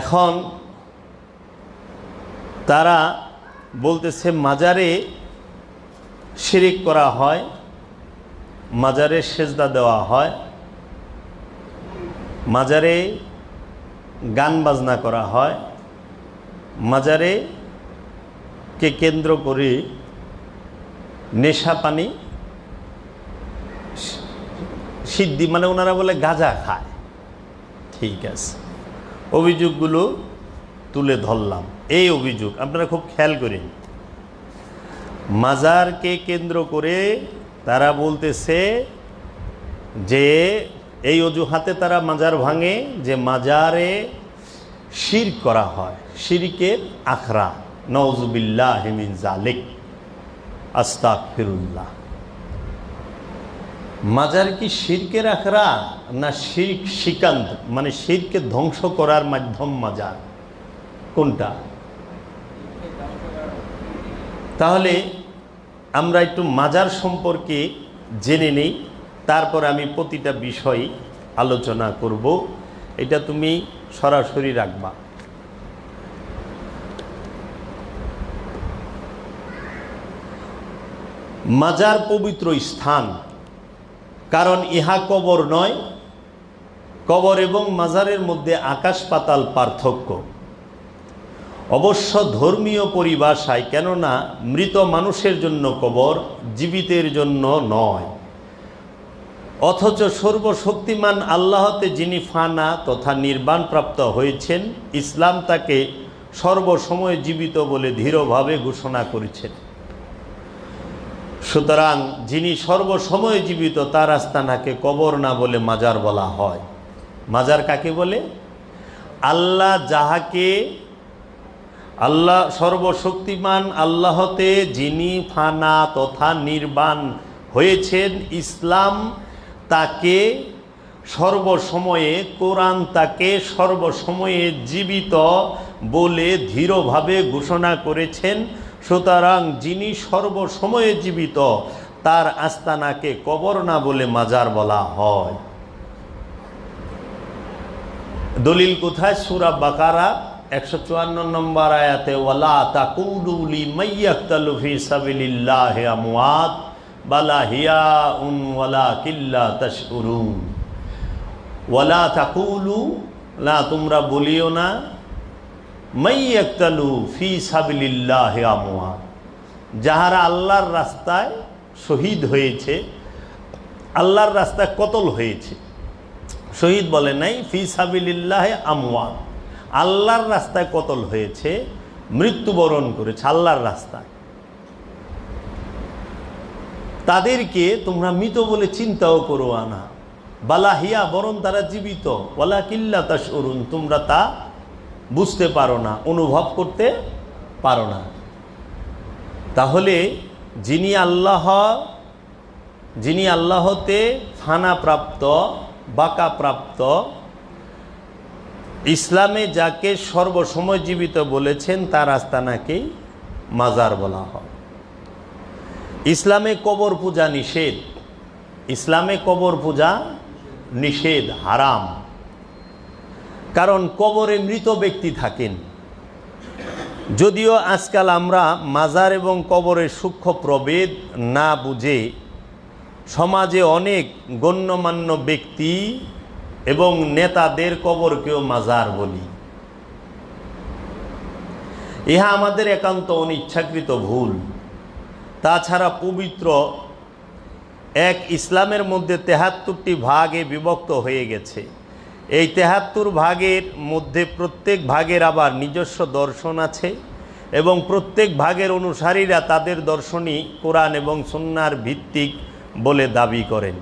এখন তারা বলতেছে মাজারে শিরিক করা হয়, মাজারে সেজদা দেওয়া হয়, মাজারে গান বাজনা করা হয়, মাজারে কে কেন্দ্র করে নেশা পানি সিদ্ধি মানে ওনারা বলে গাঁজা খায়। ঠিক আছে। অভিযোগগুলো তুলে ধরলাম। এই অভিযোগ আপনারা খুব খেয়াল করেন। মাজারকে কেন্দ্র করে তারা বলতেছে যে এই অজুহাতে তারা মাজার ভাঙে, যে মাজারে শির করা হয়, শিরকের আখড়া। নওজুবিল্লাহ হেমিন জালেক আস্তাক ফিরুল্লাহ মাজার কি শিরকের আখড়া না শির্ক শিকান্ত মানে শিরকে ধ্বংস করার মাধ্যম মাজার। কোনটা? তাহলে আমরা একটু মাজার সম্পর্কে জেনে নেই, তারপর আমি প্রতিটা বিষয় আলোচনা করব। এটা তুমি সরাসরি রাখবা। মাজার পবিত্র স্থান কারণ ইহা কবর নয়। কবর এবং মাজারের মধ্যে আকাশ পাতাল পার্থক্য। অবশ্য ধর্মীয় পরিভাষায়, কেননা মৃত মানুষের জন্য কবর জীবিতের জন্য নয়। অথচ সর্বশক্তিমান আল্লাহতে যিনি ফানা তথা নির্বাণপ্রাপ্ত হয়েছেন, ইসলাম তাকে সর্বসময় জীবিত বলে দৃঢ়ভাবে ঘোষণা করেছেন। সুতরাং যিনি সর্বসময় জীবিত তার আস্তানাকে কবর না বলে মাজার বলা হয়। মাজার কাকে বলে? আল্লাহ যাহাকে, আল্লাহ সর্বশক্তিমান আল্লাহতে যিনি ফানা তথা নির্বাণ হয়েছেন ইসলাম, তাকে সর্বসময়ে, কোরআন তাকে সর্বসময়ে জীবিত বলে ধীরভাবে ঘোষণা করেছেন। সুতরাং যিনি সর্বসময়ে জীবিত, তার আস্তানাকে কবর না বলে মাজার বলা হয়। দলিল কোথায়? সুরা বাকারা, একশো চুয়ান্ন নম্বর আয়াতে, ওয়ালা বালা হিয়া ওয়ালা কিল্লা ওয়ালা তোমরা বলিও না। মাইয়াক্তালু ফি সাবিলিল্লাহ আমওয়াত যাহারা আল্লাহর রাস্তায় শহীদ হয়েছে, আল্লাহর রাস্তায় কতল হয়েছে। শহীদ বলে নাই, ফি সাবিলিল্লাহ আমওয়াত আল্লাহর রাস্তায় কতল হয়েছে, মৃত্যুবরণ করেছে আল্লাহর রাস্তায়। তাদেরকে তোমরা মৃত বলে চিন্তাও করো আনা বালাহিয়া বরং তারা জীবিত। ওলা কিল্লা তাস অরুণ তোমরা তা বুঝতে পারো না, অনুভব করতে পারো না। তাহলে যিনি আল্লাহ, যিনি আল্লাহতে ফানা প্রাপ্ত বাঁকা প্রাপ্ত ইসলামে যাকে সর্বসময় জীবিত বলেছেন, তার আস্তানাকেই মাজার বলা হয়। ইসলামে কবর পূজা নিষেধ। ইসলামে কবর পূজা নিষেধ, হারাম। কারণ কবরে মৃত ব্যক্তি থাকেন। যদিও আজকাল আমরা মাজার এবং কবরের সূক্ষ্ম প্রভেদ না বুঝে সমাজে অনেক গণ্যমান্য ব্যক্তি এবং নেতাদের কবরকেও মাজার বলি। ইহা আমাদের একান্ত অনিচ্ছাকৃত ভুল। তাছাড়া পবিত্র এক ইসলামের মধ্যে তেহাত্তরটি ভাগে বিভক্ত হয়ে গেছে। এই তেহাত্তর ভাগের মধ্যে প্রত্যেক ভাগের আবার নিজস্ব দর্শন আছে এবং প্রত্যেক ভাগের অনুসারীরা তাদের দর্শনই কোরআন এবং সুন্নার ভিত্তিক বলে দাবি করেন।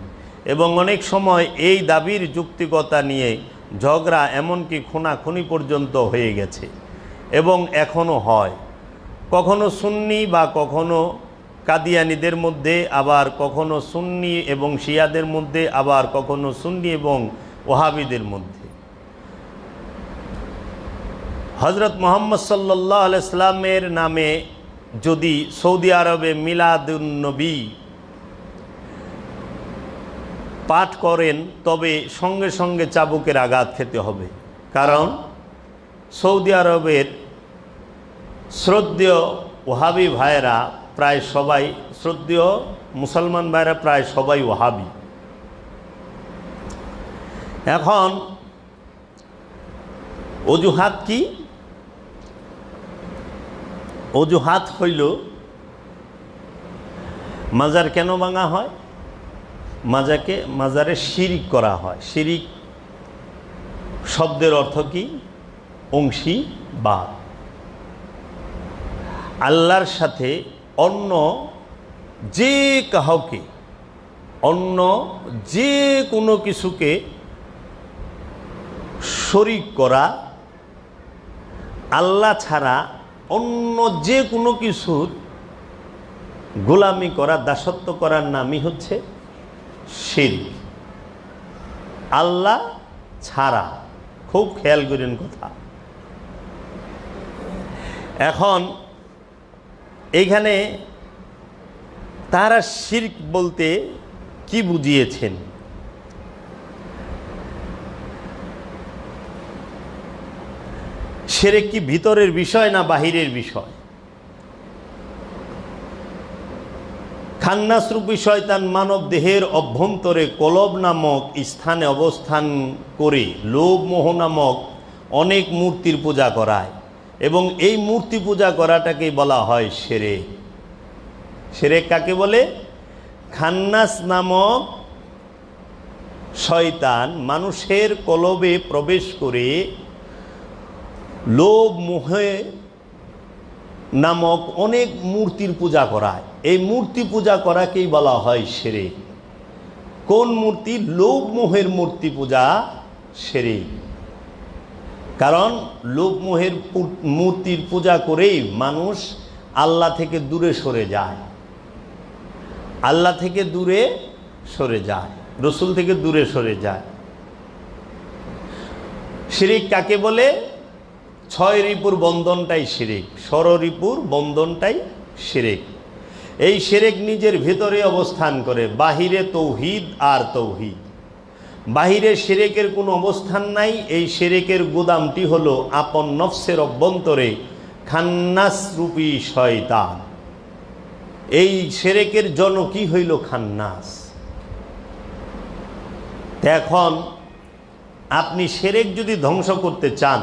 এবং অনেক সময় এই দাবির যুক্তিকতা নিয়ে ঝগড়া এমনকি খুনাখুনি পর্যন্ত হয়ে গেছে এবং এখনও হয়। কখনো সুন্নি বা কখনো কাদিয়ানিদের মধ্যে, আবার কখনো সুন্নি এবং শিয়াদের মধ্যে, আবার কখনো সুন্নি এবং ওহাবিদের মধ্যে। হজরত মোহাম্মদ সাল্লাহ আলাইসলামের নামে যদি সৌদি আরবে মিলাদুন্নবী পাঠ করেন, তবে সঙ্গে সঙ্গে চাবুকের আঘাত খেতে হবে। কারণ সৌদি আরবের শ্রদ্ধেয় ওহাবি ভাইয়েরা প্রায় সবাই, শ্রদ্ধেয় মুসলমান ভাইয়েরা প্রায় সবাই ওহাবি এখন অজুহাত কি? অজুহাত হইল, মাজার কেন ভাঙা হয়? মাজাকে, মাজারে শিরিক করা হয়। শিরিক শব্দের অর্থ কি? অংশী বা আল্লাহর সাথে অন্য যে কাহকে অন্য যে কোনো কিছুকে শরিক করা, আল্লাহ ছাড়া অন্য যে কোনো কিছুর গোলামি করা, দাসত্ব করার নামই হচ্ছে শিরিক। আল্লাহ ছাড়া, খুব খেয়াল করেন কথা। এখন এইখানে তারা শির্ক বলতে কি বুঝিয়েছেন? সেরে কি ভিতরের বিষয় না বাহিরের বিষয়? খান্নাসরূপী শয়তান মানব দেহের অভ্যন্তরে কলব নামক স্থানে অবস্থান করে লোভ মোহ নামক অনেক মূর্তির পূজা করায় এবং এই মূর্তি পূজা করাটাকেই বলা হয় সেরে। সেরে কাকে বলে? খান্নাস নামক শয়তান মানুষের কলবে প্রবেশ করে লোভ মোহে নামক অনেক মূর্তির পূজা করায়। এই মূর্তি পূজা করাকেই বলা হয় সেরে। কোন মূর্তি? লোভ মোহের মূর্তি পূজা সেরে। কারণ লোভ মোহের মূর্তির পূজা করেই মানুষ আল্লাহ থেকে দূরে সরে যায়। আল্লাহ থেকে দূরে সরে যায়। রসুল থেকে দূরে সরে যায়। শিরিক কাকে বলে? ছয় রিপুর বন্ধনটাই শিরিক, ষড় রিপুর বন্ধনটাই শিরিক। এই শিরেক নিজের ভেতরে অবস্থান করে, বাহিরে তৌহিদ আর তৌহিদ। বাহিরে শিরেকের কোনো অবস্থান নাই, এই শিরেকের গুদামটি হলো আপন নফসের অভ্যন্তরে খান্নাসরূপী শয়তান। এই সেরেকের জনকই হইল খান্নাস? এখন আপনি সেরেক যদি ধ্বংস করতে চান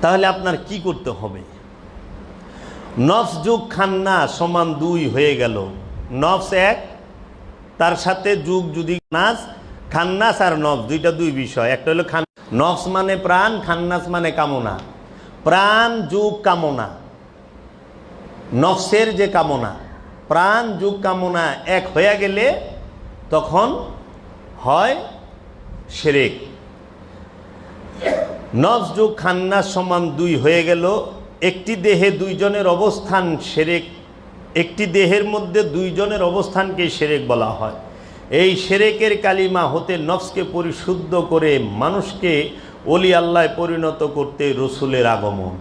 তাহলে আপনার কি করতে হবে? নফস যুগ খান্না সমান দুই হয়ে গেল। নফস এক, তার সাথে যুগ যদি নাস খান্নাস আর নফস, দুইটা দুই বিষয়। একটা হলো খান নফস মানে প্রাণ, খান্নাস মানে কামনা। প্রাণ, যুগ, কামনা। নফসের যে কামনা, প্রাণ, যুগ, কামনা এক হয়ে গেলে তখন হয় সেরেক। যুগ খান্নাস সমান দুই হয়ে গেল। একটি দেহে দুইজনের অবস্থান সেরেক, একটি দেহের মধ্যে দুইজনের অবস্থানকে সেরেক বলা হয়। এই সেরেকের কালিমা হতে নফসকে পরিশুদ্ধ করে মানুষকে অলি আল্লাহ পরিণত করতে রসুলের আগমন।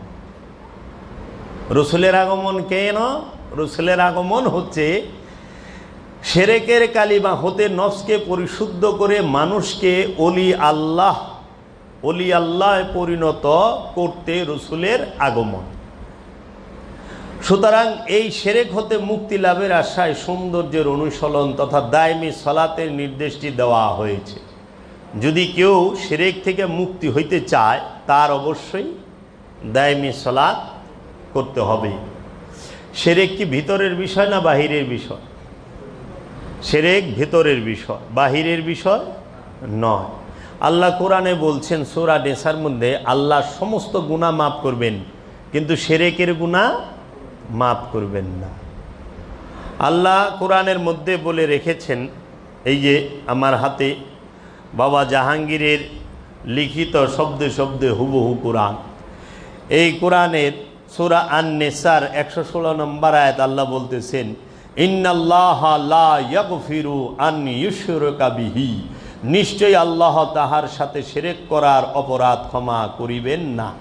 রসুলের আগমন কেন? রসুলের আগমন হচ্ছে সেরেকের কালিমা হতে নফসকে পরিশুদ্ধ করে মানুষকে অলি আল্লাহ অলি আল্লাহ পরিণত করতে রসুলের আগমন। সুতরাং এই সেরেক হতে মুক্তি লাভের আশায় সৌন্দর্যের অনুসরণ তথা দায়মি সলাতের নির্দেশটি দেওয়া হয়েছে। যদি কেউ সেরেক থেকে মুক্তি হইতে চায়, তার অবশ্যই দায়মি সলাৎ করতে হবে। সেরেক কি ভিতরের বিষয় না বাহিরের বিষয়? সেরেক ভিতরের বিষয়, বাহিরের বিষয় নয়। আল্লাহ কোরআনে বলছেন, সোরা নেশার মধ্যে আল্লাহ সমস্ত গুণা মাফ করবেন, কিন্তু সেরেকের গুণা মাফ করবেন না। আল্লাহ কোরআনের মধ্যে বলে রেখেছেন, এই যে আমার হাতে বাবা জাহাঙ্গীরের লিখিত শব্দে শব্দে হুবহু কোরআন। এই কোরআনের সুরা আন নেসার একশো ষোলো নম্বর আয়াত আল্লাহ বলতেছেন, ইন্নাল্লাহ লা ইয়াগফিরু আন ইউশরকা বিহি নিশ্চয়ই আল্লাহ তাহার সাথে সেরেক করার অপরাধ ক্ষমা করিবেন না।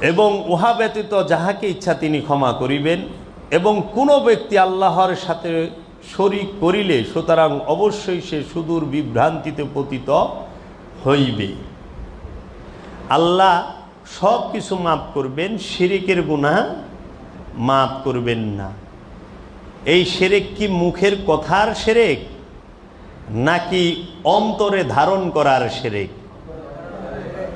এবং উহা ব্যতীত যাহাকে ইচ্ছা তিনি ক্ষমা করিবেন। এবং কোনো ব্যক্তি আল্লাহর সাথে শরিক করিলে সুতরাং অবশ্যই সে সুদূর বিভ্রান্তিতে পতিত হইবে। আল্লাহ সব কিছু মাফ করবেন, শিরিকের গুনাহ মাফ করবেন না। এই সেরেক কি মুখের কথার সেরেক? নাকি অন্তরে ধারণ করার সেরেক?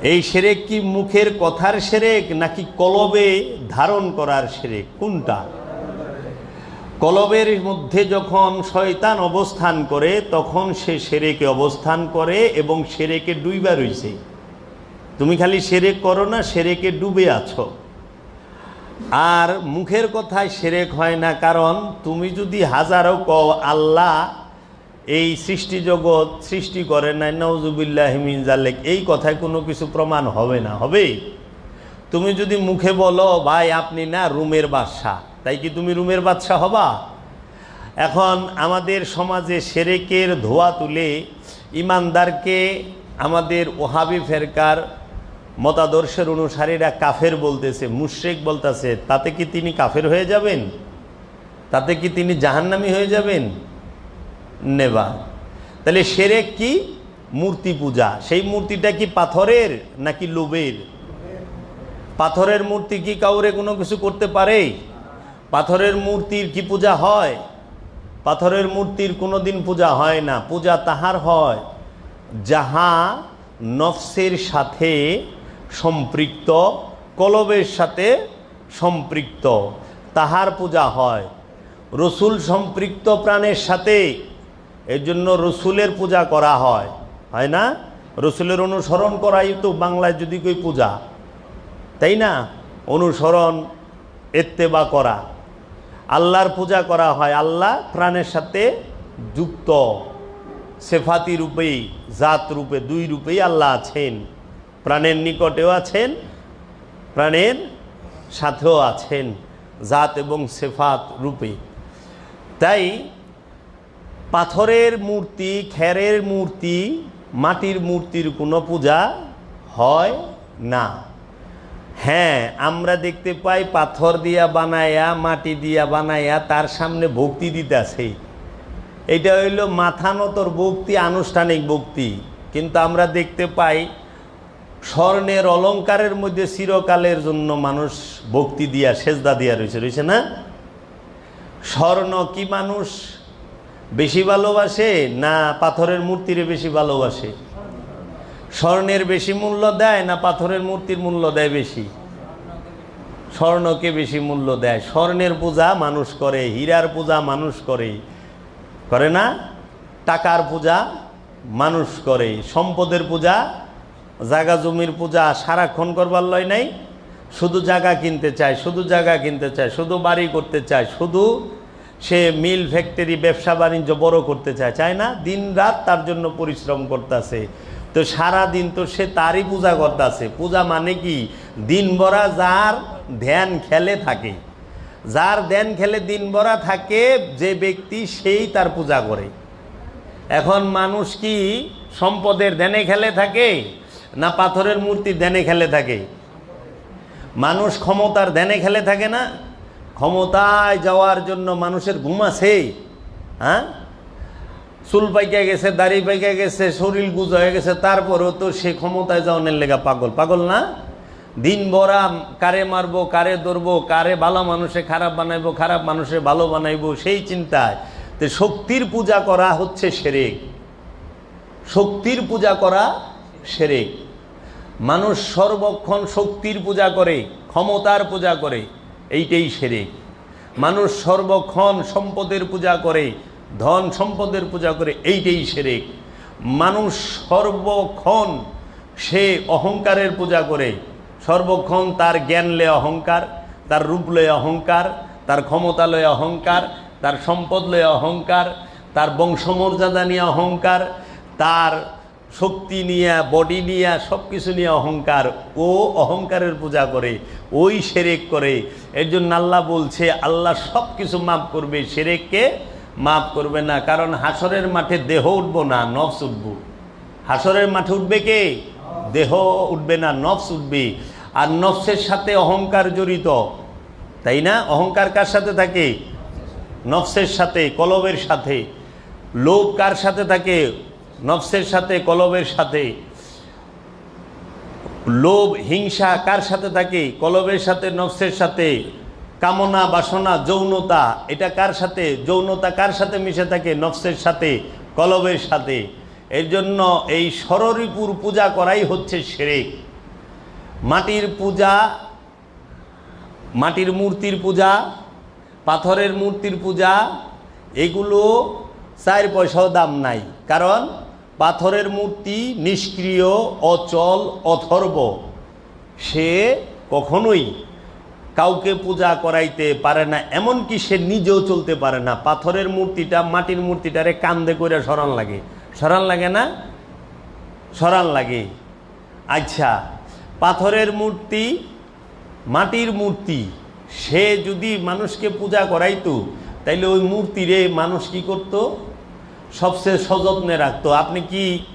এই সেরেক কি মুখের কথার সেরেক, নাকি কলবে ধারণ করার সেরেক? কোনটা? কলবের মধ্যে যখন শয়তান অবস্থান করে, তখন সে সেরেকে অবস্থান করে এবং সেরেকে ডুইবা রইছে। তুমি খালি সেরেক করো না, সেরেকে ডুবে আছো। আর মুখের কথায় সেরেক হয় না, কারণ তুমি যদি হাজারো কও আল্লাহ এই সৃষ্টি জগৎ সৃষ্টি করে নাই নওজুবিল্লাহ মিন জালেক এই কথায় কোনো কিছু প্রমাণ হবে না, হবে? তুমি যদি মুখে বলো, ভাই, আপনি না রুমের বাদশাহ তাই কি তুমি রুমের বাদশাহ হবা? এখন আমাদের সমাজে সেরেকের ধোয়া তুলে ইমানদারকে আমাদের ওহাবি ফেরকার মতাদর্শের অনুসারীরা কাফের বলতেছে, মুশ্রেক বলতেছে, তাতে কি তিনি কাফের হয়ে যাবেন? তাতে কি তিনি জাহান্নামি হয়ে যাবেন? নেবা। তাহলে সেরেক কি? মূর্তি পূজা। সেই মূর্তিটা কি পাথরের নাকি লোবের পাথরের মূর্তি কি কাউরে কোনো কিছু করতে পারে? পাথরের মূর্তির কি পূজা হয়? পাথরের মূর্তির কোনো দিন পূজা হয় না। পূজা তাহার হয় যাহা নফসের সাথে সম্পৃক্ত, কলবের সাথে সম্পৃক্ত। তাহার পূজা হয়। রসুল সম্পৃক্ত প্রাণের সাথে এর জন্য রসুলের পূজা করা হয় হয় না? রসুলের অনুসরণ করাই তো বাংলায় যদি কই পূজা, তাই না? অনুসরণ, এত্তেবা করা। আল্লাহর পূজা করা হয়, আল্লাহ প্রাণের সাথে যুক্ত। সেফাতি রূপেই, জাত রূপে, দুই রূপেই আল্লাহ আছেন। প্রাণের নিকটেও আছেন, প্রাণের সাথেও আছেন, জাত এবং সেফাত রূপে। তাই পাথরের মূর্তি, খেরের মূর্তি, মাটির মূর্তির কোনো পূজা হয় না। হ্যাঁ আমরা দেখতে পাই পাথর দিয়া বানায়া, মাটি দিয়া বানায়া তার সামনে ভক্তি দিতেছে এটা হইল মাথা নতর ভক্তি, আনুষ্ঠানিক ভক্তি। কিন্তু আমরা দেখতে পাই স্বর্ণের অলংকারের মধ্যে চিরকালের জন্য মানুষ ভক্তি দিয়া, সেজদা দিয়া রয়েছে রয়েছে না? স্বর্ণ কি মানুষ? বেশি ভালোবাসে না পাথরের মূর্তিরে বেশি ভালোবাসে? স্বর্ণের বেশি মূল্য দেয় না পাথরের মূর্তির মূল্য দেয় বেশি? স্বর্ণকে বেশি মূল্য দেয়। স্বর্ণের পূজা মানুষ করে, হীরার পূজা মানুষ করে। করে না? টাকার পূজা মানুষ করে। সম্পদের পূজা জাগা জমির পূজা সারাক্ষণ করবার লয় নাই। শুধু জায়গা কিনতে চায়, শুধু জায়গা কিনতে চায়, শুধু বাড়ি করতে চায়, শুধু সে মিল ফ্যাক্টরি, ব্যবসা বাণিজ্য বড় করতে চায় চায় না? দিন রাত তার জন্য পরিশ্রম করতেছে। তো সারা দিন তো সে তারই পূজা করতেছে। পূজা মানে কি? দিন ভরা যার ধ্যান খেলে থাকে। যার ধ্যান খেলে দিন ভরা থাকে, যে ব্যক্তি সেই তার পূজা করে। এখন মানুষ কি সম্পদের ধ্যানে খেলে থাকে, না পাথরের মূর্তি ধ্যানে খেলে থাকে? মানুষ ক্ষমতার ধ্যানে খেলে থাকে না? ক্ষমতায় যাওয়ার জন্য মানুষের ঘুম আছে হ্যাঁ? চুল পাইকা গেছে, দাড়ি পাইকা গেছে, শরীর গুজ হয়ে গেছে, তারপরেও তো সে ক্ষমতায় যাওয়ানের লেগা পাগল। পাগল না? দিন ভরা কারে মারবো, কারে ধরবো, কারে ভালো মানুষে খারাপ বানাইবো, খারাপ মানুষে ভালো বানাইবো, সেই চিন্তায়। তো শক্তির পূজা করা হচ্ছে সেরেক। শক্তির পূজা করা সেরেক। মানুষ সর্বক্ষণ শক্তির পূজা করে, ক্ষমতার পূজা করে। এইটাই সেরেক মানুষ সর্বক্ষণ সম্পদের পূজা করে, ধন সম্পদের পূজা করে, এইটাই সেরেক মানুষ সর্বক্ষণ সে অহংকারের পূজা করে। সর্বক্ষণ তার জ্ঞান লয়ে অহংকার, তার রূপ লয়ে অহংকার, তার ক্ষমতা লয়ে অহংকার, তার সম্পদ লয়ে অহংকার, তার বংশমর্যাদা নিয়ে অহংকার, তার শক্তি নিয়ে, বডি নিয়ে সব কিছু নিয়ে অহংকার। ও অহংকারের পূজা করে, ওই সেরেক করে। এর জন্য আল্লাহ বলছে, আল্লাহ সব কিছু মাফ করবে, সেরেককে মাফ করবে না। কারণ হাসরের মাঠে দেহ উঠবো না, নফস উঠব। হাসরের মাঠে উঠবে কে? দেহ উঠবে না, নফস উঠবে। আর নফসের সাথে অহংকার জড়িত। তাই না? অহংকার কার সাথে থাকে? নফসের সাথে, কলবের সাথে। লোভ কার সাথে থাকে? নফসের সাথে, কলবের সাথে। লোভ, হিংসা কার সাথে থাকে? কলবের সাথে, নফসের সাথে। কামনা, বাসনা, যৌনতা, এটা কার সাথে? যৌনতা কার সাথে মিশে থাকে? নফসের সাথে, কলবের সাথে। এর জন্য এই সররিপুর পূজা করাই হচ্ছে সেরেক। মাটির পূজা, মাটির মূর্তির পূজা, পাথরের মূর্তির পূজা, এগুলো চার পয়সাও দাম নাই। কারণ পাথরের মূর্তি নিষ্ক্রিয়, অচল, অথর্ব। সে কখনোই কাউকে পূজা করাইতে পারে না, এমনকি সে নিজেও চলতে পারে না। পাথরের মূর্তিটা মাটির মূর্তিটারে কান্দে করে সরান লাগে। সরান লাগে না? সরান লাগে। আচ্ছা পাথরের মূর্তি, মাটির মূর্তি, সে যদি মানুষকে পূজা করাইতো, তাইলে ওই মূর্তিরে মানুষ কি করত? সবচেয়ে সযত্নে রাখতো। আপনি কি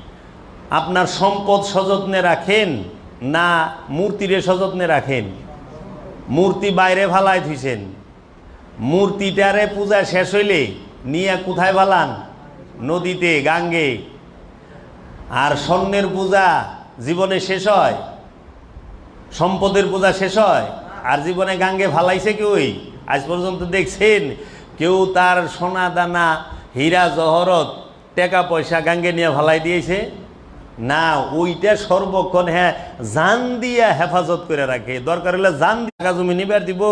আপনার সম্পদ সযত্নে রাখেন না মূর্তিরে সযত্নে রাখেন? মূর্তি বাইরে ফালাই থুইছেন। মূর্তিটারে পূজা শেষ হইলে নিয়ে কোথায় ফালান? নদীতে, গাঙ্গে। আর স্বর্ণের পূজা জীবনে শেষ হয়? সম্পদের পূজা শেষ হয়? আর জীবনে গাঙ্গে ভালাইছে কেউই? আজ পর্যন্ত দেখছেন, কেউ তার সোনা দানা হীরা জহরত টাকা পয়সা গাঙ্গে নিয়ে ফালাই দিয়েছে। না, ওইটা সর্বক্ষণ হ্যাঁ জান দিয়া হেফাজত করে রাখে। দরকার হলে জান জায়গা জমি নিবার দিব,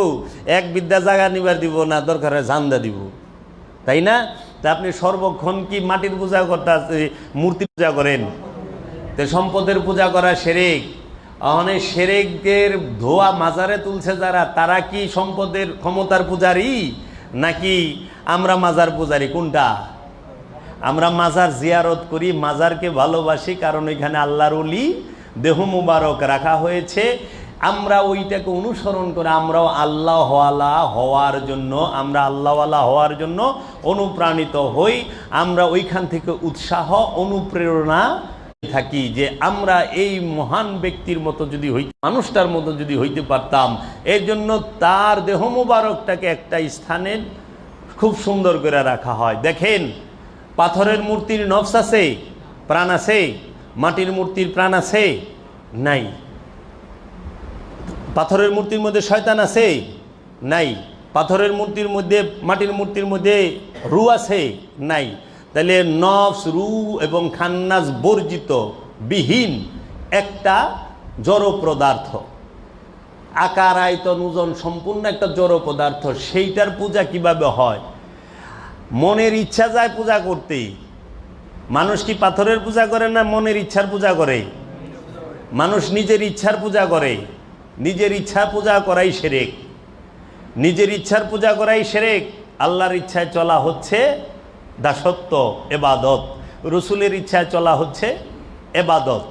এক বিদ্যা জায়গা নিবার দিব, না দরকার হলে জান দিব। তাই না? তা আপনি সর্বক্ষণ কি মাটির পূজা করতে মূর্তি পূজা করেন? তো সম্পদের পূজা করা সেরেক। অনেক সেরেকের ধোয়া মাজারে তুলছে যারা, তারা কি সম্পদের ক্ষমতার পূজারি? নাকি আমরা মাজার পূজারি কোনটা? আমরা মাজার জিয়ারত করি, মাজারকে ভালোবাসি কারণ ওইখানে আল্লাহর অলি দেহ মুবারক রাখা হয়েছে। আমরা ওইটাকে অনুসরণ করে আমরাও আল্লাহওয়ালা হওয়ার জন্য, আমরা আল্লাহওয়ালা হওয়ার জন্য অনুপ্রাণিত হই। আমরা ওইখান থেকে উৎসাহ, অনুপ্রেরণা থাকি যে আমরা এই মহান ব্যক্তির মতো যদি হই, মানুষটার মতো যদি হইতে পারতাম। এর জন্য তার দেহ মুবারকটাকে একটা স্থানে খুব সুন্দর করে রাখা হয়। দেখেন, পাথরের মূর্তির নফস আছে, প্রাণ আছে, মাটির মূর্তির প্রাণ আছে, নাই। পাথরের মূর্তির মধ্যে শয়তান আছে, নাই। পাথরের মূর্তির মধ্যে, মাটির মূর্তির মধ্যে রু আছে, নাই। তাহলে নফস, রু এবং খান্নাস বর্জিত, বিহীন একটা জড় পদার্থ। আকার, আয়তন, ওজন সম্পূর্ণ একটা জড় পদার্থ। সেইটার পূজা কীভাবে হয়? মনের ইচ্ছা যায় পূজা করতে মানুষ কি পাথরের পূজা করে না মনের ইচ্ছার পূজা করে? মানুষ নিজের ইচ্ছার পূজা করে। নিজের ইচ্ছা পূজা করাই সেরেক। নিজের ইচ্ছার পূজা করাই সেরেক। আল্লাহর ইচ্ছায় চলা হচ্ছে দাসত্ব, এবাদত। রসুলের ইচ্ছায় চলা হচ্ছে এবাদত।